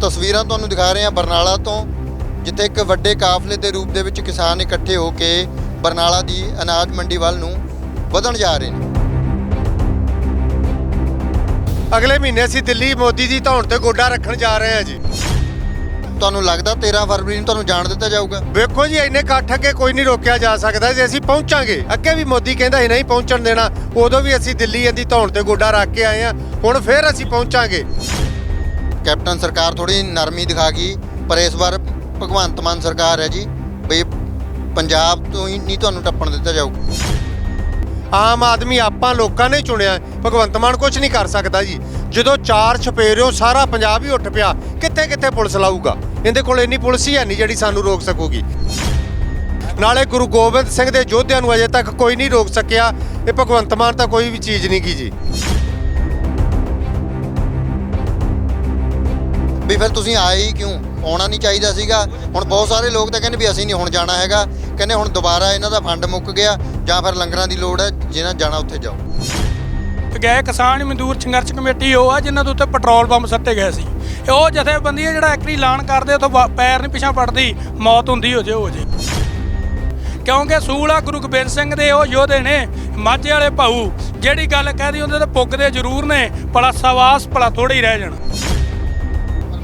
ਤਸਵੀਰਾਂ ਤੁਹਾਨੂੰ ਦਿਖਾ ਰਹੇ ਹਾਂ ਬਰਨਾਲਾ ਤੋਂ ਜਿੱਥੇ ਇੱਕ ਵੱਡੇ ਕਾਫਲੇ ਦੇ ਰੂਪ ਦੇ ਵਿੱਚ ਕਿਸਾਨ ਇਕੱਠੇ ਹੋ ਕੇ ਬਰਨਾਲਾ ਦੀ ਅਨਾਜ ਮੰਡੀ ਵੱਲ ਨੂੰ ਵਧਣ ਜਾ ਰਹੇ ਨੇ। ਅਗਲੇ ਮਹੀਨੇ ਅਸੀਂ ਦਿੱਲੀ ਮੋਦੀ ਦੀ ਧੌਣ ਤੇ ਗੋਡਾ ਰੱਖਣ ਜਾ ਰਹੇ ਹਾਂ ਜੀ। ਤੁਹਾਨੂੰ ਲੱਗਦਾ 13 ਫਰਵਰੀ ਨੂੰ ਤੁਹਾਨੂੰ ਜਾਣ ਦਿੱਤਾ ਜਾਊਗਾ? ਵੇਖੋ ਜੀ ਇੰਨੇ ਇਕੱਠ ਅੱਗੇ ਕੋਈ ਨਹੀਂ ਰੋਕਿਆ ਜਾ ਸਕਦਾ ਜੇ ਅਸੀਂ ਪਹੁੰਚਾਂਗੇ। ਅੱਗੇ ਵੀ ਮੋਦੀ ਕਹਿੰਦਾ ਸੀ ਨਹੀਂ ਪਹੁੰਚਣ ਦੇਣਾ ਉਦੋਂ ਵੀ ਅਸੀਂ ਦਿੱਲੀ ਇਹਦੀ ਧੌਣ ਤੇ ਗੋਡਾ ਰੱਖ ਕੇ ਆਏ ਹਾਂ ਹੁਣ ਫੇਰ ਅਸੀਂ ਪਹੁੰਚਾਂਗੇ। ਕੈਪਟਨ ਸਰਕਾਰ ਥੋੜੀ ਨਰਮੀ ਦਿਖਾ ਗਈ, ਪਰ ਇਸ ਵਾਰ ਭਗਵੰਤ ਮਾਨ ਸਰਕਾਰ ਹੈ ਜੀ, ਬਈ ਪੰਜਾਬ ਤੋਂ ਹੀ ਨਹੀਂ ਤੁਹਾਨੂੰ ਟੱਪਣ ਦਿੱਤਾ ਜਾਊਗਾ। ਆਮ ਆਦਮੀ ਆਪਾਂ ਲੋਕਾਂ ਨੇ ਚੁਣਿਆ, ਭਗਵੰਤ ਮਾਨ ਕੁਝ ਨਹੀਂ ਕਰ ਸਕਦਾ ਜੀ। ਜਦੋਂ ਚਾਰ ਛਪੇਰਿਓ, ਸਾਰਾ ਪੰਜਾਬ ਹੀ ਉੱਠ ਪਿਆ ਕਿੱਥੇ ਕਿੱਥੇ ਪੁਲਿਸ ਲਾਊਗਾ? ਇਹਦੇ ਕੋਲ ਇੰਨੀ ਪੁਲਿਸ ਹੀ ਹੈ ਨਹੀਂ ਜਿਹੜੀ ਸਾਨੂੰ ਰੋਕ ਸਕੂਗੀ। ਨਾਲੇ ਗੁਰੂ ਗੋਬਿੰਦ ਸਿੰਘ ਦੇ ਯੋਧਿਆਂ ਨੂੰ ਅਜੇ ਤੱਕ ਕੋਈ ਨਹੀਂ ਰੋਕ ਸਕਿਆ, ਇਹ ਭਗਵੰਤ ਮਾਨ ਤਾਂ ਕੋਈ ਵੀ ਚੀਜ਼ ਨਹੀਂ ਕੀ ਜੀ। ਵੀ ਫਿਰ ਤੁਸੀਂ ਆਏ ਹੀ ਕਿਉਂ? ਆਉਣਾ ਨਹੀਂ ਚਾਹੀਦਾ ਸੀਗਾ। ਹੁਣ ਬਹੁਤ ਸਾਰੇ ਲੋਕ ਤਾਂ ਕਹਿੰਦੇ ਵੀ ਅਸੀਂ ਨਹੀਂ ਹੁਣ ਜਾਣਾ ਹੈਗਾ। ਕਹਿੰਦੇ ਹੁਣ ਦੁਬਾਰਾ ਇਹਨਾਂ ਦਾ ਫੰਡ ਮੁੱਕ ਗਿਆ, ਜਾਂ ਫਿਰ ਲੰਗਰਾਂ ਦੀ ਲੋੜ ਹੈ, ਜਿਹਨਾਂ ਜਾਣਾ ਉੱਥੇ ਜਾਓ। ਗਏ ਕਿਸਾਨ ਮਜ਼ਦੂਰ ਸੰਘਰਸ਼ ਕਮੇਟੀ, ਉਹ ਆ ਜਿਨ੍ਹਾਂ ਦੇ ਉੱਤੇ ਪੈਟਰੋਲ ਬੰਬ ਸੱਟੇ ਗਏ ਸੀ। ਉਹ ਜਥੇਬੰਦੀ ਹੈ ਜਿਹੜਾ ਐਕਰੀ ਐਲਾਨ ਕਰਦੇ, ਉਥੋਂ ਪੈਰ ਨਹੀਂ ਪਿਛਾਂ ਪੜਦੀ, ਮੌਤ ਹੁੰਦੀ ਹੋ ਜੇ ਹੋ ਜੇ। ਕਿਉਂਕਿ ਸੂਲ ਆ ਗੁਰੂ ਗੋਬਿੰਦ ਸਿੰਘ ਦੇ, ਉਹ ਯੋਧੇ ਨੇ, ਮਾਝੇ ਵਾਲੇ ਭਾਊ। ਜਿਹੜੀ ਗੱਲ ਕਹਦੀ ਉਹਦੇ ਤੇ ਪੁੱਗਦੇ ਜ਼ਰੂਰ ਨੇ, ਭਲਾ ਸਵਾਸ, ਭਲਾ ਥੋੜੇ ਹੀ ਰਹਿ ਜਾਣ।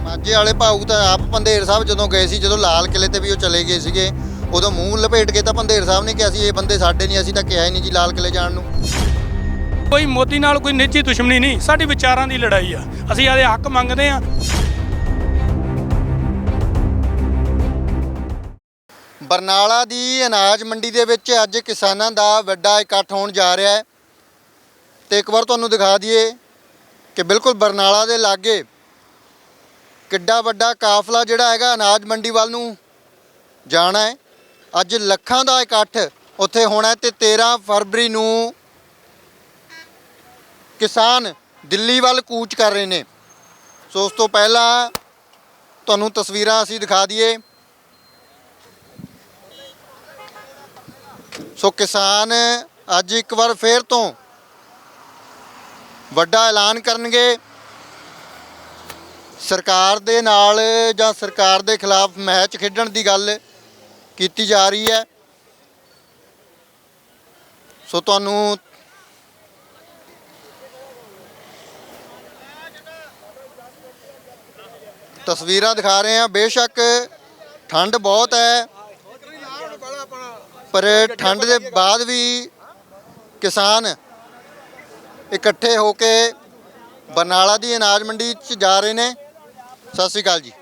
ਮਾਝੇ ਵਾਲੇ ਭਾਊ ਤਾਂ ਆਪ ਪੰਧੇਰ ਸਾਹਿਬ ਜਦੋਂ ਗਏ ਸੀ ਜਦੋਂ ਲਾਲ ਕਿਲੇ ਤੇ ਵੀ ਉਹ ਚਲੇ ਗਏ ਸੀਗੇ ਉਦੋਂ ਮੂੰਹ ਲਪੇਟ ਕੇ ਤਾਂ ਪੰਧੇਰ ਸਾਹਿਬ ਨੇ ਕਿਹਾ ਸੀ ਇਹ ਬੰਦੇ ਸਾਡੇ ਨਹੀਂ ਅਸੀਂ ਤਾਂ ਕਿਹਾ ਹੀ ਨਹੀਂ ਜੀ ਲਾਲ ਕਿਲੇ ਜਾਣ ਨੂੰ। ਕੋਈ ਮੋਦੀ ਨਾਲ ਕੋਈ ਨਿੱਜੀ ਦੁਸ਼ਮਣੀ ਨਹੀਂ ਸਾਡੀ ਵਿਚਾਰਾਂ ਦੀ ਲੜਾਈ ਆ। ਅਸੀਂ ਆਦੇ ਹੱਕ ਮੰਗਦੇ ਆ। ਬਰਨਾਲਾ ਦੀ ਅਨਾਜ ਮੰਡੀ ਦੇ ਵਿੱਚ ਅੱਜ ਕਿਸਾਨਾਂ ਦਾ ਵੱਡਾ ਇਕੱਠ ਹੋਣ ਜਾ ਰਿਹਾ ਹੈ। ਤੇ ਇੱਕ ਵਾਰ ਤੁਹਾਨੂੰ ਦਿਖਾ ਦਈਏ ਕਿ ਬਿਲਕੁਲ ਬਰਨਾਲਾ ਦੇ ਲਾਗੇ ਕਿੱਡਾ ਵੱਡਾ ਕਾਫਲਾ ਜਿਹੜਾ ਹੈਗਾ ਅਨਾਜ ਮੰਡੀ ਵੱਲ ਨੂੰ ਜਾਣਾ ਹੈ। ਅੱਜ ਲੱਖਾਂ ਦਾ ਇਕੱਠ ਉੱਥੇ ਹੋਣਾ ਹੈ ਤੇ 13 ਫਰਵਰੀ ਨੂੰ ਕਿਸਾਨ ਦਿੱਲੀ ਵੱਲ ਕੂਚ ਕਰ ਰਹੇ ਨੇ। ਸੋ ਉਸ ਤੋਂ ਪਹਿਲਾਂ ਤੁਹਾਨੂੰ ਤਸਵੀਰਾਂ ਅਸੀਂ ਦਿਖਾ ਦਈਏ। ਸੋ ਕਿਸਾਨ ਅੱਜ ਇੱਕ ਵਾਰ ਫੇਰ ਤੋਂ ਵੱਡਾ ਐਲਾਨ ਕਰਨਗੇ। ਸਰਕਾਰ ਦੇ ਨਾਲ ਜਾਂ ਸਰਕਾਰ ਦੇ ਖਿਲਾਫ ਮੈਚ ਖੇਡਣ ਦੀ ਗੱਲ ਕੀਤੀ ਜਾ ਰਹੀ ਹੈ। ਸੋ ਤੁਹਾਨੂੰ ਤਸਵੀਰਾਂ ਦਿਖਾ ਰਹੇ ਹਾਂ। ਬੇਸ਼ੱਕ ਠੰਡ ਬਹੁਤ ਹੈ, ਪਰ ਠੰਡ ਦੇ ਬਾਅਦ ਵੀ ਕਿਸਾਨ ਇਕੱਠੇ ਹੋ ਕੇ ਬਰਨਾਲਾ ਦੀ ਅਨਾਜ ਮੰਡੀ 'ਚ ਜਾ ਰਹੇ ਨੇ। ਸਤਿ ਸ਼੍ਰੀ ਅਕਾਲ ਜੀ।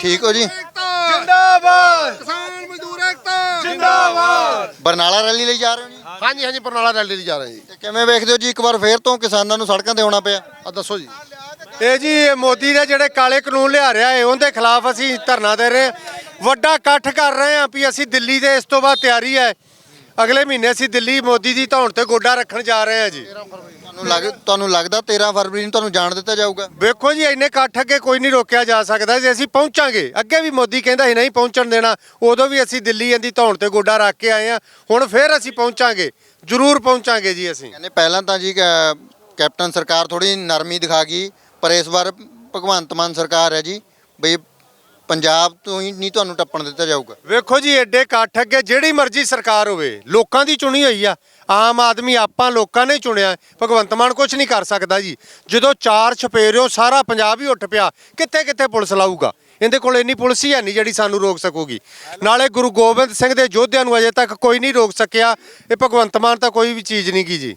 ਠੀਕ ਹੋ ਜੀ? ਜਿੰਦਾਬਾਦ। ਕਿਸਾਨ ਮਜ਼ਦੂਰ ਏਕਤਾ। ਜਿੰਦਾਬਾਦ। ਬਰਨਾਲਾ ਰੈਲੀ ਲਈ ਜਾ ਰਹੇ ਹੋ ਜੀ? ਹਾਂਜੀ ਹਾਂਜੀ ਬਰਨਾਲਾ ਰੈਲੀ ਲਈ ਜਾ ਰਹੇ ਜੀ। ਤੇ ਕਿਵੇਂ ਵੇਖਦੇ ਹੋ ਜੀ ਇੱਕ ਵਾਰ ਫੇਰ ਤੋਂ ਕਿਸਾਨਾਂ ਨੂੰ ਸੜਕਾਂ ਤੇ ਆਉਣਾ ਪਿਆ? ਆ ਦੱਸੋ ਜੀ। ਇਹ ਜੀ ਇਹ ਮੋਦੀ ਦੇ ਜਿਹੜੇ ਕਾਲੇ ਕਾਨੂੰਨ ਲਿਆ ਰਿਹਾ ਹੈ ਉਹਦੇ ਖਿਲਾਫ ਅਸੀਂ ਧਰਨਾ ਦੇ ਰਹੇ ਹਾਂ। ਵੱਡਾ ਇਕੱਠ ਕਰ ਰਹੇ ਹਾਂ ਵੀ ਅਸੀਂ ਦਿੱਲੀ ਦੇ ਇਸ ਤੋਂ ਬਾਅਦ ਤਿਆਰੀ ਹੈ। ਅਗਲੇ ਮਹੀਨੇ ਅਸੀਂ ਦਿੱਲੀ ਮੋਦੀ ਦੀ ਧੌਣ ਤੇ ਗੋਡਾ ਰੱਖਣ ਜਾ ਰਹੇ ਹਾਂ ਜੀ। ਤੁਹਾਨੂੰ ਲੱਗ ਤੁਹਾਨੂੰ ਲੱਗਦਾ 13 ਫਰਵਰੀ ਨੂੰ ਤੁਹਾਨੂੰ ਜਾਣ ਦਿੱਤਾ ਜਾਊਗਾ? ਵੇਖੋ ਜੀ ਇੰਨੇ ਇਕੱਠ ਅੱਗੇ ਕੋਈ ਨਹੀਂ ਰੋਕਿਆ ਜਾ ਸਕਦਾ। ਜੇ ਅਸੀਂ ਪਹੁੰਚਾਂਗੇ ਅੱਗੇ ਵੀ ਮੋਦੀ ਕਹਿੰਦਾ ਸੀ ਨਹੀਂ ਪਹੁੰਚਣ ਦੇਣਾ। ਉਦੋਂ ਵੀ ਅਸੀਂ ਦਿੱਲੀ ਇਹਦੀ ਧੌਣ ਤੇ ਗੋਡਾ ਰੱਖ ਕੇ ਆਏ ਹਾਂ। ਹੁਣ ਫੇਰ ਅਸੀਂ ਪਹੁੰਚਾਂਗੇ। ਜ਼ਰੂਰ ਪਹੁੰਚਾਂਗੇ ਜੀ ਅਸੀਂ। ਕਹਿੰਦੇ ਪਹਿਲਾਂ ਤਾਂ ਜੀ ਕੈਪਟਨ ਸਰਕਾਰ ਥੋੜੀ ਨਰਮੀ ਦਿਖਾ ਗਈ ਪਰ ਇਸ ਵਾਰ ਭਗਵੰਤ ਮਾਨ ਸਰਕਾਰ ਹੈ ਜੀ ਬਈ ਪੰਜਾਬ ਤੋਂ ਹੀ ਨਹੀਂ ਤੁਹਾਨੂੰ ਟੱਪਣ ਦਿੱਤਾ ਜਾਊਗਾ। ਵੇਖੋ ਜੀ ਐਡੇ ਇਕੱਠ ਅੱਗੇ ਜਿਹੜੀ ਮਰਜ਼ੀ ਸਰਕਾਰ ਹੋਵੇ, ਲੋਕਾਂ ਦੀ ਚੁਣੀ ਹੋਈ ਆ। ਆਮ ਆਦਮੀ ਆਪਾਂ ਲੋਕਾਂ ਨੇ ਚੁਣਿਆ। ਭਗਵੰਤ ਮਾਨ ਕੁਝ ਨਹੀਂ ਕਰ ਸਕਦਾ ਜੀ। ਜਦੋਂ ਚਾਰ ਛਪੇਰਿਓ, ਸਾਰਾ ਪੰਜਾਬ ਹੀ ਉੱਠ ਪਿਆ ਕਿੱਥੇ ਕਿੱਥੇ ਪੁਲਿਸ ਲਾਊਗਾ? ਇਹਦੇ ਕੋਲ ਇੰਨੀ ਪੁਲਿਸ ਹੀ ਹੈ ਨਹੀਂ ਜਿਹੜੀ ਸਾਨੂੰ ਰੋਕ ਸਕੂਗੀ। ਨਾਲੇ ਗੁਰੂ ਗੋਬਿੰਦ ਸਿੰਘ ਦੇ ਯੋਧਿਆਂ ਨੂੰ ਅਜੇ ਤੱਕ ਕੋਈ ਨਹੀਂ ਰੋਕ ਸਕਿਆ। ਇਹ ਭਗਵੰਤ ਮਾਨ ਤਾਂ ਕੋਈ ਵੀ ਚੀਜ਼ ਨਹੀਂ ਕੀ ਜੀ।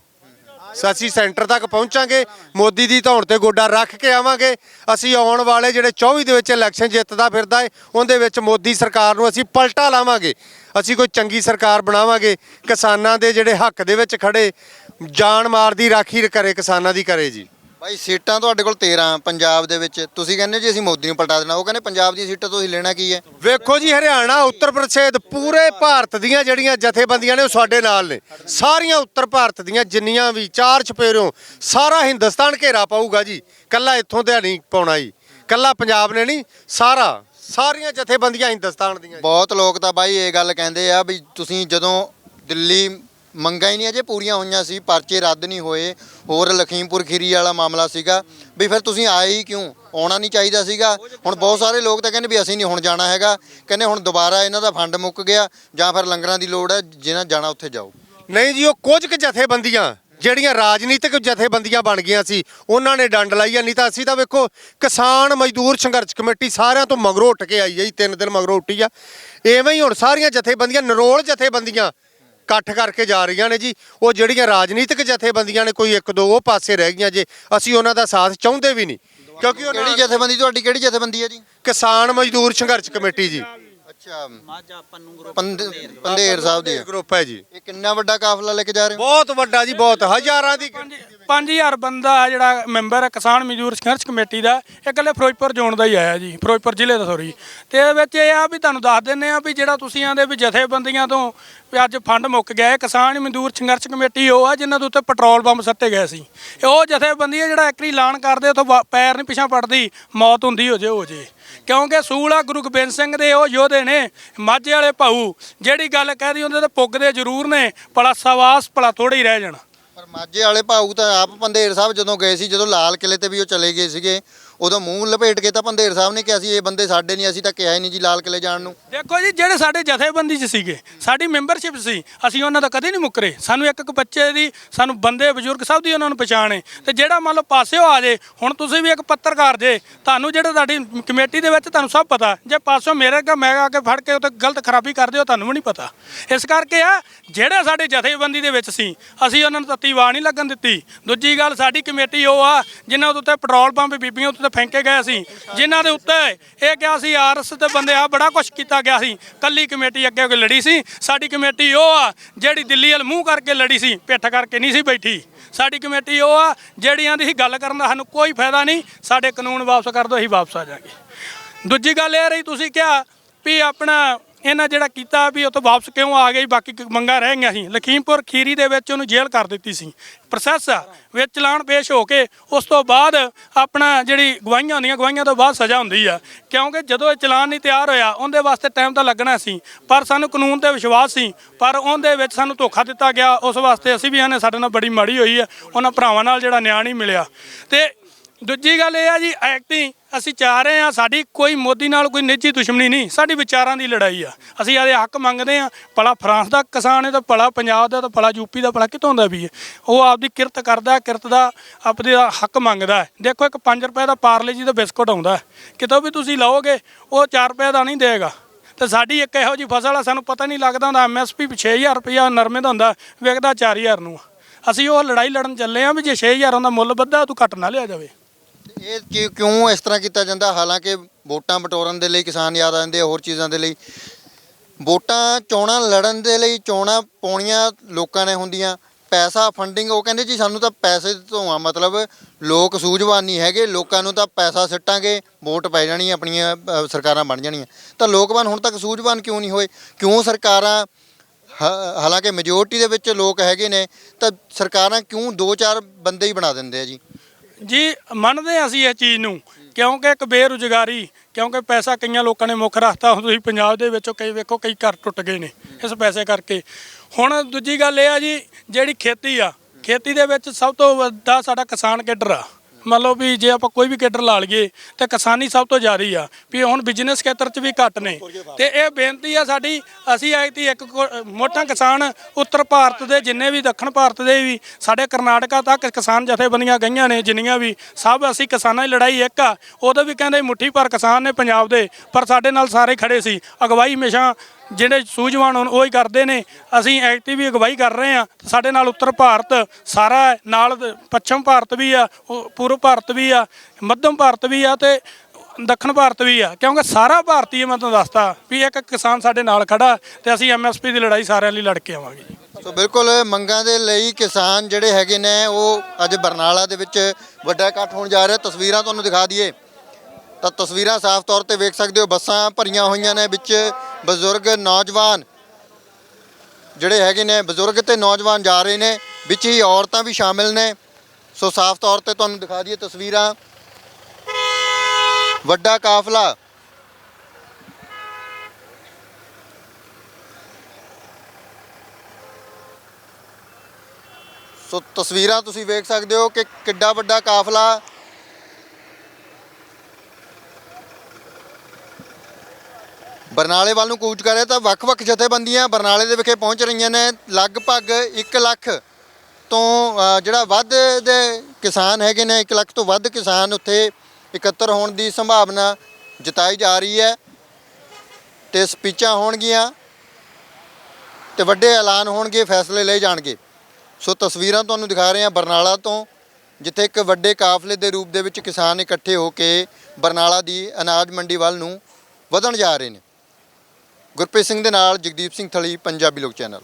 ਅਸੀਂ ਸੈਂਟਰ ਤੱਕ ਪਹੁੰਚਾਂਗੇ। ਮੋਦੀ ਦੀ ਧੌਣ ਤੇ ਗੋਡਾ ਰੱਖ ਕੇ ਆਵਾਂਗੇ। ਅਸੀਂ ਆਉਣ ਵਾਲੇ ਜਿਹੜੇ 24 ਦੇ ਵਿੱਚ ਇਲੈਕਸ਼ਨ ਜਿੱਤਦਾ ਫਿਰਦਾ ਹੈ ਉਹਦੇ ਵਿੱਚ ਮੋਦੀ ਸਰਕਾਰ ਨੂੰ ਅਸੀਂ ਪਲਟਾ ਲਾਵਾਂਗੇ। ਅਸੀਂ ਕੋਈ ਚੰਗੀ ਸਰਕਾਰ ਬਣਾਵਾਂਗੇ। ਕਿਸਾਨਾਂ ਦੇ ਜਿਹੜੇ ਹੱਕ ਦੇ ਵਿੱਚ ਖੜੇ, ਜਾਨ ਮਾਰ ਦੀ ਰਾਖੀ ਕਰੇ ਕਿਸਾਨਾਂ ਦੀ ਕਰੇ ਜੀ। ਬਾਈ ਸੀਟਾਂ ਤੁਹਾਡੇ ਕੋਲ 13 ਪੰਜਾਬ ਦੇ ਵਿੱਚ। ਤੁਸੀਂ ਕਹਿੰਦੇ ਜੀ ਅਸੀਂ ਮੋਦੀ ਨੂੰ ਪਲਟਾ ਦੇਣਾ ਉਹ ਕਹਿੰਦੇ ਪੰਜਾਬ ਦੀਆਂ ਸੀਟਾਂ ਤੁਸੀਂ ਲੈਣਾ ਕੀ ਹੈ? ਵੇਖੋ ਜੀ ਹਰਿਆਣਾ ਉੱਤਰ ਪ੍ਰਦੇਸ਼ ਪੂਰੇ ਭਾਰਤ ਦੀਆਂ ਜਿਹੜੀਆਂ ਜਥੇਬੰਦੀਆਂ ਨੇ ਉਹ ਸਾਡੇ ਨਾਲ ਨੇ। ਸਾਰੀਆਂ ਉੱਤਰ ਭਾਰਤ ਦੀਆਂ ਜਿੰਨੀਆਂ ਵੀ ਚਾਰ ਛਪੇਰਿਓ ਸਾਰਾ ਹਿੰਦੁਸਤਾਨ ਘੇਰਾ ਪਾਊਗਾ ਜੀ। ਕੱਲਾ ਇੱਥੋਂ ਤੇ ਨਹੀਂ ਪਾਉਣਾ ਜੀ। ਕੱਲਾ ਪੰਜਾਬ ਨੇ ਨਹੀਂ ਸਾਰਾ ਸਾਰੀਆਂ ਜਥੇਬੰਦੀਆਂ ਹਿੰਦੁਸਤਾਨ ਦੀਆਂ। ਬਹੁਤ ਲੋਕ ਤਾਂ ਬਾਈ ਇਹ ਗੱਲ ਕਹਿੰਦੇ ਆ ਵੀ ਤੁਸੀਂ ਜਦੋਂ ਦਿੱਲੀ ਮੰਗਾਂ ਹੀ ਨਹੀਂ ਅਜੇ ਪੂਰੀਆਂ ਹੋਈਆਂ ਸੀ, ਪਰਚੇ ਰੱਦ ਨਹੀਂ ਹੋਏ, ਹੋਰ ਲਖੀਮਪੁਰ ਖੀਰੀ ਵਾਲਾ ਮਾਮਲਾ ਸੀਗਾ। ਵੀ ਫਿਰ ਤੁਸੀਂ ਆਏ ਹੀ ਕਿਉਂ? ਆਉਣਾ ਨਹੀਂ ਚਾਹੀਦਾ ਸੀਗਾ। ਹੁਣ ਬਹੁਤ ਸਾਰੇ ਲੋਕ ਤਾਂ ਕਹਿੰਦੇ ਵੀ ਅਸੀਂ ਨਹੀਂ ਹੁਣ ਜਾਣਾ ਹੈਗਾ। ਕਹਿੰਦੇ ਹੁਣ ਦੁਬਾਰਾ ਇਹਨਾਂ ਦਾ ਫੰਡ ਮੁੱਕ ਗਿਆ, ਜਾਂ ਫਿਰ ਲੰਗਰਾਂ ਦੀ ਲੋੜ ਹੈ ਜਿਹਨਾਂ ਜਾਣਾ ਉੱਥੇ ਜਾਓ। ਨਹੀਂ ਜੀ, ਉਹ ਕੁਝ ਕੁ ਜਥੇਬੰਦੀਆਂ, ਜਿਹੜੀਆਂ ਰਾਜਨੀਤਿਕ ਜਥੇਬੰਦੀਆਂ ਬਣ ਗਈਆਂ ਸੀ, ਉਹਨਾਂ ਨੇ ਡੰਡ ਲਾਈ ਆ, ਨਹੀਂ ਤਾਂ ਅਸੀਂ ਤਾਂ ਵੇਖੋ, ਕਿਸਾਨ ਮਜ਼ਦੂਰ ਸੰਘਰਸ਼ ਕਮੇਟੀ ਸਾਰਿਆਂ ਤੋਂ ਮਗਰੋਂ ਉੱਠ ਕੇ ਆਈ ਹੈ ਜੀ, ਤਿੰਨ ਦਿਨ ਮਗਰੋਂ ਉੱਠੀ ਆ। ਐਵੇਂ ਹੀ ਹੁਣ ਸਾਰੀਆਂ ਜਥੇਬੰਦੀਆਂ, ਨਰੋਲ ਜਥੇਬੰਦੀਆਂ ਇਕੱਠ ਕਰਕੇ ਜਾ ਰਹੀਆਂ ਨੇ ਜੀ। ਉਹ ਜਿਹੜੀਆਂ ਰਾਜਨੀਤਿਕ ਜਥੇਬੰਦੀਆਂ ਨੇ ਕੋਈ ਇੱਕ ਦੋ ਉਹ ਪਾਸੇ ਰਹਿ ਗਈਆਂ ਜੇ ਅਸੀਂ ਉਹਨਾਂ ਦਾ ਸਾਥ ਚਾਹੁੰਦੇ ਵੀ ਨਹੀਂ। ਕਿਉਂਕਿ ਉਹ ਕਿਹੜੀ ਜਥੇਬੰਦੀ? ਤੁਹਾਡੀ ਕਿਹੜੀ ਜਥੇਬੰਦੀ ਹੈ ਜੀ? ਕਿਸਾਨ ਮਜ਼ਦੂਰ ਸੰਘਰਸ਼ ਕਮੇਟੀ ਜੀ। ਅੱਛਾ ਮਾਝਾ ਪੰਨੂ ਗਰੁੱਪ ਪੰਦ- ਪੰਧੇਰ ਸਾਹਿਬ ਦੀ ਹੈ। ਗਰੁੱਪ ਹੈ ਜੀ। ਇਹ ਕਿੰਨਾ ਵੱਡਾ ਕਾਫਲਾ ਲੈ ਕੇ ਜਾ ਰਹੇ ਹੋ? ਬਹੁਤ ਵੱਡਾ ਜੀ ਬਹੁਤ। ਹਜ਼ਾਰਾਂ ਦੀ 5000 ਬੰਦਾ ਜਿਹੜਾ ਮੈਂਬਰ ਹੈ ਕਿਸਾਨ ਮਜ਼ਦੂਰ ਸੰਘਰਸ਼ ਕਮੇਟੀ ਦਾ ਇਹ ਇਕੱਲੇ ਫਿਰੋਜ਼ਪੁਰ ਜ਼ੋਨ ਦਾ ਹੀ ਆਇਆ ਜੀ ਫਿਰੋਜ਼ਪੁਰ ਜ਼ਿਲ੍ਹੇ ਦਾ ਸੋਰੀ ਤੇ ਇਹਦੇ ਵਿੱਚ ਇਹ ਆ ਵੀ ਤੁਹਾਨੂੰ ਦੱਸ ਦਿੰਨੇ ਆ ਵੀ ਜਿਹੜਾ ਤੁਸੀਂ ਆਂਦੇ ਵੀ ਜਥੇਬੰਦੀਆਂ ਤੋਂ ਵੀ ਅੱਜ ਫੰਡ ਮੁੱਕ ਗਿਆ ਕਿਸਾਨ ਮਜ਼ਦੂਰ ਸੰਘਰਸ਼ ਕਮੇਟੀ ਉਹ ਆ ਜਿਨ੍ਹਾਂ ਦੇ ਉੱਤੇ ਪੈਟਰੋਲ ਬੰਬ ਸੱਟੇ ਗਏ ਸੀ। ਇਹ ਉਹ ਜਥੇਬੰਦੀ ਹੈ ਜਿਹੜਾ ਇੱਕਰੀ ਐਲਾਨ ਕਰਦੇ ਉਥੋਂ ਪੈਰ ਨਹੀਂ ਪਿਛਾਂ ਪੜਦੀ ਮੌਤ ਹੁੰਦੀ ਹੋ ਜੇ ਹੋ ਜੇ। ਕਿਉਂਕਿ ਸੂਲਾ ਗੁਰੂ ਗੋਬਿੰਦ ਸਿੰਘ ਦੇ ਉਹ ਯੋਧੇ ਨੇ, ਮਾਝੇ ਵਾਲੇ ਭਾਊ, ਜਿਹੜੀ ਗੱਲ ਕਹਿਦੀ ਉਹਦੇ ਤੇ ਪੁੱਗਦੇ ਜ਼ਰੂਰ ਨੇ, ਭਲਾ ਸਵਾਸ, ਭਲਾ ਥੋੜੇ ਹੀ ਰਹਿ ਜਾਣਾ। ਪਰ ਮਾਝੇ ਵਾਲੇ ਭਾਊ ਤਾਂ ਆਪ ਪੰਧੇਰ ਸਾਹਿਬ ਜਦੋਂ ਗਏ ਸੀ, ਜਦੋਂ ਲਾਲ ਕਿਲੇ ਤੇ ਵੀ ਉਹ ਚਲੇ ਗਏ ਸੀਗੇ ਉਦੋਂ ਮੂੰਹ ਲਪੇਟ ਕੇ ਤਾਂ ਪੰਧੇਰ ਸਾਹਿਬ ਨੇ ਕਿਹਾ ਸੀ, ਇਹ ਬੰਦੇ ਸਾਡੇ ਨਹੀਂ, ਅਸੀਂ ਤਾਂ ਕਿਹਾ ਹੀ ਨਹੀਂ ਜੀ ਲਾਲ ਕਿਲੇ ਜਾਣ ਨੂੰ। ਦੇਖੋ ਜੀ, ਜਿਹੜੇ ਸਾਡੇ ਜਥੇਬੰਦੀ 'ਚ ਸੀਗੇ, ਸਾਡੀ ਮੈਂਬਰਸ਼ਿਪ ਸੀ, ਅਸੀਂ ਉਹਨਾਂ ਦਾ ਕਦੇ ਨਹੀਂ ਮੁੱਕਰੇ। ਸਾਨੂੰ ਇੱਕ ਇੱਕ ਬੱਚੇ ਦੀ, ਸਾਨੂੰ ਬੰਦੇ, ਬਜ਼ੁਰਗ ਸਭ ਦੀ ਉਹਨਾਂ ਨੂੰ ਪਛਾਣ ਹੈ ਤੇ ਜਿਹੜਾ ਮੰਨ ਲਓ ਪਾਸਿਓ ਆ ਜੇ, ਹੁਣ ਤੁਸੀਂ ਵੀ ਇੱਕ ਪੱਤਰਕਾਰ ਜੇ, ਤੁਹਾਨੂੰ ਜਿਹੜਾ ਤੁਹਾਡੀ ਕਮੇਟੀ ਦੇ ਵਿੱਚ ਤੁਹਾਨੂੰ ਸਭ ਪਤਾ। ਜੇ ਪਾਸਿਓ ਮੇਰੇ ਅੱਗੇ, ਮੈਂ ਆ ਕੇ ਫੜ ਕੇ ਉੱਤੇ ਗਲਤ ਖਰਾਬੀ ਕਰਦੇ ਹੋ ਤੁਹਾਨੂੰ ਵੀ ਨਹੀਂ ਪਤਾ। ਇਸ ਕਰਕੇ ਆ, ਜਿਹੜੇ ਸਾਡੇ ਜਥੇਬੰਦੀ ਦੇ ਵਿੱਚ ਸੀ, ਅਸੀਂ ਉਹਨਾਂ ਨੂੰ ਤੱਤੀ ਵਾਹ ਨਹੀਂ ਲੱਗਣ ਦਿੱਤੀ। ਦੂਜੀ ਗੱਲ, ਸਾਡੀ ਕਮੇਟੀ ਉਹ ਆ, ਜਿਨ੍ਹਾਂ ਦੇ ਉੱਤੇ ਪੈਟਰੋਲ ਪੰਪ ਬੀਬੀਆਂ ਉੱਤੇ ਫੈਂਕੇ ਗਏ ਸੀ ਜਿਨ੍ਹਾਂ ਦੇ ਉੱਤੇ ਇਹ ਕਿਹਾ ਸੀ, ਆਰਐਸ ਦੇ ਬੰਦੇ ਆ, ਬੜਾ ਕੁਝ ਕੀਤਾ ਗਿਆ ਸੀ। ਕੱਲੀ ਕਮੇਟੀ ਅੱਗੇ ਕੋਈ ਲੜੀ ਸੀ, ਸਾਡੀ ਕਮੇਟੀ ਉਹ ਆ, ਜਿਹੜੀ ਦਿੱਲੀ ਵੱਲ ਮੂੰਹ ਕਰਕੇ ਲੜੀ ਸੀ, ਪਿੱਠ ਕਰਕੇ ਨਹੀਂ ਸੀ ਬੈਠੀ। ਸਾਡੀ ਕਮੇਟੀ ਉਹ ਆ, ਜਿਹੜੀਆਂ ਦੀ ਗੱਲ ਕਰਨ ਦਾ ਸਾਨੂੰ ਕੋਈ ਫਾਇਦਾ ਨਹੀਂ, ਸਾਡੇ ਕਾਨੂੰਨ ਵਾਪਸ ਕਰ ਦਿਓ, ਅਸੀਂ ਵਾਪਸ ਆ ਜਾਾਂਗੇ ਦੂਜੀ ਗੱਲ ਇਹ ਰਹੀ, ਤੁਸੀਂ ਕਿਹਾ ਵੀ ਆਪਣਾ ਇਹਨਾਂ ਜਿਹੜਾ ਕੀਤਾ ਵੀ ਉਹ ਤੋਂ ਵਾਪਸ ਕਿਉਂ ਆ ਗਈ ਬਾਕੀ ਕ- ਮੰਗਾਂ ਰਹਿ ਗਈਆਂ ਸੀ। ਲਖੀਮਪੁਰ ਖੀਰੀ ਦੇ ਵਿੱਚ ਉਹਨੂੰ ਜੇਲ੍ਹ ਕਰ ਦਿੱਤੀ ਸੀ। ਪ੍ਰੋਸੈਸ ਆ ਵਿੱਚ ਚਲਾਨ ਪੇਸ਼ ਹੋ ਕੇ ਉਸ ਤੋਂ ਬਾਅਦ ਆਪਣਾ ਜਿਹੜੀ ਗਵਾਹੀਆਂ ਹੁੰਦੀਆਂ, ਗਵਾਹੀਆਂ ਤੋਂ ਬਾਅਦ ਸਜ਼ਾ ਹੁੰਦੀ ਆ। ਕਿਉਂਕਿ ਜਦੋਂ ਇਹ ਚਲਾਨ ਨਹੀਂ ਤਿਆਰ ਹੋਇਆ, ਉਹਦੇ ਵਾਸਤੇ ਟਾਈਮ ਤਾਂ ਲੱਗਣਾ ਸੀ। ਪਰ ਸਾਨੂੰ ਕਾਨੂੰਨ ਤੇ ਵਿਸ਼ਵਾਸ ਸੀ। ਪਰ ਉਹਦੇ ਵਿੱਚ ਸਾਨੂੰ ਧੋਖਾ ਦਿੱਤਾ ਗਿਆ। ਉਸ ਵਾਸਤੇ ਅਸੀਂ ਵੀ ਇਹਨੇ ਸਾਡੇ ਨਾਲ ਬੜੀ ਮਾੜੀ ਹੋਈ ਆ। ਉਹਨਾਂ ਭਰਾਵਾਂ ਨਾਲ ਜਿਹੜਾ ਨਿਆਂ ਨਹੀਂ ਮਿਲਿਆ। ਤੇ ਦੂਜੀ ਗੱਲ ਇਹ ਆ ਜੀ ਐਕਟਿੰਗ ਅਸੀਂ ਚਾਹ ਰਹੇ ਆ ਸਾਡੀ ਕੋਈ ਮੋਦੀ ਨਾਲ ਕੋਈ ਨਿੱਜੀ ਦੁਸ਼ਮਣੀ ਨਹੀਂ, ਸਾਡੀ ਵਿਚਾਰਾਂ ਦੀ ਲੜਾਈ ਆ। ਅਸੀਂ ਆਦੇ ਹੱਕ ਮੰਗਦੇ ਆ ਭਲਾ ਫਰਾਂਸ ਦਾ ਕਿਸਾਨ ਹੈ ਤਾਂ ਭਲਾ ਪੰਜਾਬ ਦਾ, ਤਾਂ ਭਲਾ ਯੂਪੀ ਦਾ, ਭਲਾ ਕਿਤੋਂ ਦਾ ਵੀ ਹੈ। ਉਹ ਆਪਦੀ ਕਿਰਤ ਕਰਦਾ, ਕਿਰਤ ਦਾ ਆਪਦੇ ਹੱਕ ਮੰਗਦਾ ਦੇਖੋ ਇੱਕ 5 ਰੁਪਏ ਦਾ ਪਾਰਲੇ ਜੀ ਦਾ ਬਿਸਕੁਟ ਆਉਂਦਾ ਕਿਤੋਂ ਵੀ ਤੁਸੀਂ ਲਓਗੇ, ਉਹ 4 ਰੁਪਏ ਦਾ ਨਹੀਂ ਦੇਗਾ। ਤੇ ਸਾਡੀ ਇੱਕ ਇਹੋ ਜੀ ਫਸਲ ਆ, ਸਾਨੂੰ ਪਤਾ ਨਹੀਂ ਲੱਗਦਾ ਹੁੰਦਾ ਐਮਐਸਪੀ 6000 ਰੁਪਇਆ ਨਰਮੇ ਦਾ ਹੁੰਦਾ, ਵਿਕਦਾ 4000 ਨੂੰ ਅਸੀਂ ਉਹ ਲੜਾਈ ਲੜਨ ਚੱਲੇ ਆ ਵੀ ਜੇ 6000 ਦਾ ਮੁੱਲ ਵੱਧਾ ਤੂੰ ਘੱਟ ਨਾ ਲਿਆ ਜਾਵੇ। ਇਹ ਕਿ- ਕਿਉਂ ਇਸ ਤਰ੍ਹਾਂ ਕੀਤਾ ਜਾਂਦਾ? ਹਾਲਾਂਕਿ ਵੋਟਾਂ ਬਟੋਰਨ ਦੇ ਲਈ ਕਿਸਾਨ ਯਾਦ ਆ ਜਾਂਦੇ ਆ, ਹੋਰ ਚੀਜ਼ਾਂ ਦੇ ਲਈ। ਵੋਟਾਂ ਚੋਣਾਂ ਲੜਨ ਦੇ ਲਈ ਚੋਣਾਂ ਪਾਉਣੀਆਂ ਲੋਕਾਂ ਨੇ ਹੁੰਦੀਆਂ। ਪੈਸਾ ਫੰਡਿੰਗ ਉਹ ਕਹਿੰਦੇ ਜੀ ਸਾਨੂੰ ਤਾਂ ਪੈਸੇ ਤੋਂ ਆ ਮਤਲਬ ਲੋਕ ਸੂਝਵਾਨ ਨਹੀਂ ਹੈਗੇ ਲੋਕਾਂ ਨੂੰ ਤਾਂ ਪੈਸਾ ਸਿੱਟਾਂਗੇ ਵੋਟ ਪੈ ਜਾਣੀ ਆਪਣੀਆਂ ਅ, ਸਰਕਾਰਾਂ ਬਣ ਜਾਣੀਆਂ। ਤਾਂ ਲੋਕਵਾਨ ਹੁਣ ਤੱਕ ਸੂਝਵਾਨ ਕਿਉਂ ਨਹੀਂ ਹੋਏ? ਕਿਉਂ ਸਰਕਾਰਾਂ ਹ ਹਾਲਾਂਕਿ ਮੈਜੋਰਟੀ ਦੇ ਵਿੱਚ ਲੋਕ ਹੈਗੇ ਨੇ ਤਾਂ ਸਰਕਾਰਾਂ ਕਿਉਂ ਦੋ ਚਾਰ ਬੰਦੇ ਹੀ ਬਣਾ ਦਿੰਦੇ ਆ ਜੀ? ਜੀ, ਮੰਨਦੇ ਹਾਂ ਅਸੀਂ ਇਹ ਚੀਜ਼ ਨੂੰ, ਕਿਉਂਕਿ ਇੱਕ ਬੇਰੁਜ਼ਗਾਰੀ, ਕਿਉਂਕਿ ਪੈਸਾ ਕਈਆਂ ਲੋਕਾਂ ਨੇ ਮੁੱਖ ਰੱਖਤਾ ਹੁਣ ਤੁਸੀਂ ਪੰਜਾਬ ਦੇ ਵਿੱਚੋਂ ਕਈ ਵੇਖੋ, ਕਈ ਘਰ ਟੁੱਟ ਗਏ ਨੇ ਇਸ ਪੈਸੇ ਕਰਕੇ। ਹੁਣ ਦੂਜੀ ਗੱਲ ਇਹ ਆ ਜੀ, ਜਿਹੜੀ ਖੇਤੀ ਆ, ਖੇਤੀ ਦੇ ਵਿੱਚ ਸਭ ਤੋਂ ਵੱਡਾ ਸਾਡਾ ਕਿਸਾਨ ਕੇਡਰ ਆ? ਮੰਨ ਲਓ ਵੀ ਜੇ ਆਪਾਂ ਕੋਈ ਵੀ ਕੇਡਰ ਲਾ ਲਈਏ ਤੇ ਕਿਸਾਨੀ ਸਭ ਤੋਂ ਜ਼ਿਆਦਾ ਆ ਵੀ ਹੁਣ ਬਿਜ਼ਨਸ ਖੇਤਰ 'ਚ ਵੀ ਘੱਟ ਨੇ। ਤੇ ਇਹ ਬੇਨਤੀ ਆ ਸਾਡੀ, ਅਸੀਂ ਐਤੀ ਇੱਕ ਕੋ- ਮੋਟਾ ਕਿਸਾਨ ਉੱਤਰ ਭਾਰਤ ਦੇ, ਜਿੰਨੇ ਵੀ ਦੱਖਣ ਭਾਰਤ ਦੇ ਵੀ, ਸਾਡੇ ਕਰਨਾਟਕਾ ਤੱਕ ਕਿਸਾਨ ਜਥੇਬੰਦੀਆਂ ਗਈਆਂ ਨੇ, ਜਿੰਨੀਆਂ ਵੀ, ਸਭ ਅਸੀਂ ਕਿਸਾਨਾਂ ਦੀ ਲੜਾਈ ਇੱਕ ਆ। ਉਦੋਂ ਵੀ ਕਹਿੰਦੇ ਮੁੱਠੀ ਭਰ ਕਿਸਾਨ ਨੇ ਪੰਜਾਬ ਦੇ, ਪਰ ਸਾਡੇ ਨਾਲ ਸਾਰੇ ਖੜੇ ਸੀ। ਅਗਵਾਈ ਹਮੇਸ਼ਾ ਜਿਹੜੇ ਸੂਝਵਾਨ ਹੋਣ ਉਹ ਹੀ ਕਰਦੇ ਨੇ। ਅਸੀਂ ਐਕਟਿਵ ਵੀ ਅਗਵਾਈ ਕਰ ਰਹੇ ਆ ਸਾਡੇ ਨਾਲ ਉੱਤਰ ਭਾਰਤ ਸਾਰਾ ਹੈ, ਨਾਲ ਪੱਛਮ ਭਾਰਤ ਵੀ ਆ ਉਹ ਪੂਰਬ ਭਾਰਤ ਵੀ ਆ ਮੱਧਮ ਭਾਰਤ ਵੀ ਆ ਤੇ ਦੱਖਣ ਭਾਰਤ ਵੀ ਆ। ਕਿਉਂਕਿ ਸਾਰਾ ਭਾਰਤੀ ਮੈਂ ਤੁਹਾਨੂੰ ਦੱਸਤਾ ਵੀ ਇੱਕ ਕਿਸਾਨ ਸਾਡੇ ਨਾਲ ਖੜਾ ਤੇ ਅਸੀਂ ਐਮਐਸਪੀ ਦੀ ਲੜਾਈ ਸਾਰਿਆਂ ਲਈ ਲੜ ਕੇ ਆਵਾਂਗੇ ਜੀ। ਸੋ ਬਿਲਕੁਲ ਮੰਗਾਂ ਦੇ ਲਈ ਕਿਸਾਨ ਜਿਹੜੇ ਹੈਗੇ ਨੇ ਉਹ ਅੱਜ ਬਰਨਾਲਾ ਦੇ ਵਿੱਚ ਵੱਡਾ ਇਕੱਠ ਹੋਣ ਜਾ ਰਿਹਾ। ਤਸਵੀਰਾਂ ਤੁਹਾਨੂੰ ਦਿਖਾ ਦਈਏ। ਤਾਂ ਤਸਵੀਰਾਂ ਸਾਫ਼ ਤੌਰ ਤੇ ਵੇਖ ਸਕਦੇ ਹੋ। ਬੱਸਾਂ ਭਰੀਆਂ ਹੋਈਆਂ ਨੇ ਵਿੱਚ। ਬਜ਼ੁਰਗ ਨੌਜਵਾਨ ਜਿਹੜੇ ਹੈਗੇ ਨੇ, ਬਜ਼ੁਰਗ ਤੇ ਨੌਜਵਾਨ ਜਾ ਰਹੇ ਨੇ, ਵਿੱਚ ਹੀ ਔਰਤਾਂ ਵੀ ਸ਼ਾਮਿਲ ਨੇ। ਸੋ ਸਾਫ਼ ਤੌਰ ਤੇ ਤੁਹਾਨੂੰ ਦਿਖਾ ਦਈਏ ਤਸਵੀਰਾਂ। ਵੱਡਾ ਕਾਫਲਾ। ਸੋ ਤਸਵੀਰਾਂ ਤੁਸੀਂ ਵੇਖ ਸਕਦੇ ਹੋ ਕਿ ਕਿੱਡਾ ਵੱਡਾ ਕਾਫਲਾ। ਬਰਨਾਲੇ ਵੱਲ ਨੂੰ ਕੂਚ ਕਰ ਰਿਹਾ ਤਾਂ ਵੱਖ-ਵੱਖ ਜਥੇਬੰਦੀਆਂ ਬਰਨਾਲੇ ਦੇ ਵਿਖੇ ਪਹੁੰਚ ਰਹੀਆਂ ਨੇ। ਲਗਭਗ 1 ਲੱਖ ਤੋਂ ਜਿਹੜਾ ਵੱਧ ਦੇ ਕਿਸਾਨ ਹੈਗੇ ਨੇ 1 ਲੱਖ ਤੋਂ ਵੱਧ ਕਿਸਾਨ ਉੱਥੇ ਇਕੱਤਰ ਹੋਣ ਦੀ ਸੰਭਾਵਨਾ ਜਤਾਈ ਜਾ ਰਹੀ ਹੈ ਤੇ ਸਪੀਚਾਂ ਹੋਣਗੀਆਂ ਤੇ ਵੱਡੇ ਐਲਾਨ ਹੋਣਗੇ, ਫੈਸਲੇ ਲਏ ਜਾਣਗੇ। ਸੋ ਤਸਵੀਰਾਂ ਤੁਹਾਨੂੰ ਦਿਖਾ ਰਹੇ ਹਾਂ ਬਰਨਾਲਾ ਤੋਂ, ਜਿੱਥੇ ਇੱਕ ਵੱਡੇ ਕਾਫਲੇ ਦੇ ਰੂਪ ਦੇ ਵਿੱਚ ਕਿਸਾਨ ਇਕੱਠੇ ਹੋ ਕੇ ਬਰਨਾਲਾ ਦੀ ਅਨਾਜ ਮੰਡੀ ਵੱਲ ਨੂੰ ਵਧਣ ਜਾ ਰਹੇ ਨੇ। ਗੁਰਪ੍ਰੀਤ ਸਿੰਘ ਦੇ ਨਾਲ ਜਗਦੀਪ ਸਿੰਘ ਥਲੀ ਪੰਜਾਬੀ ਲੋਕ ਚੈਨਲ।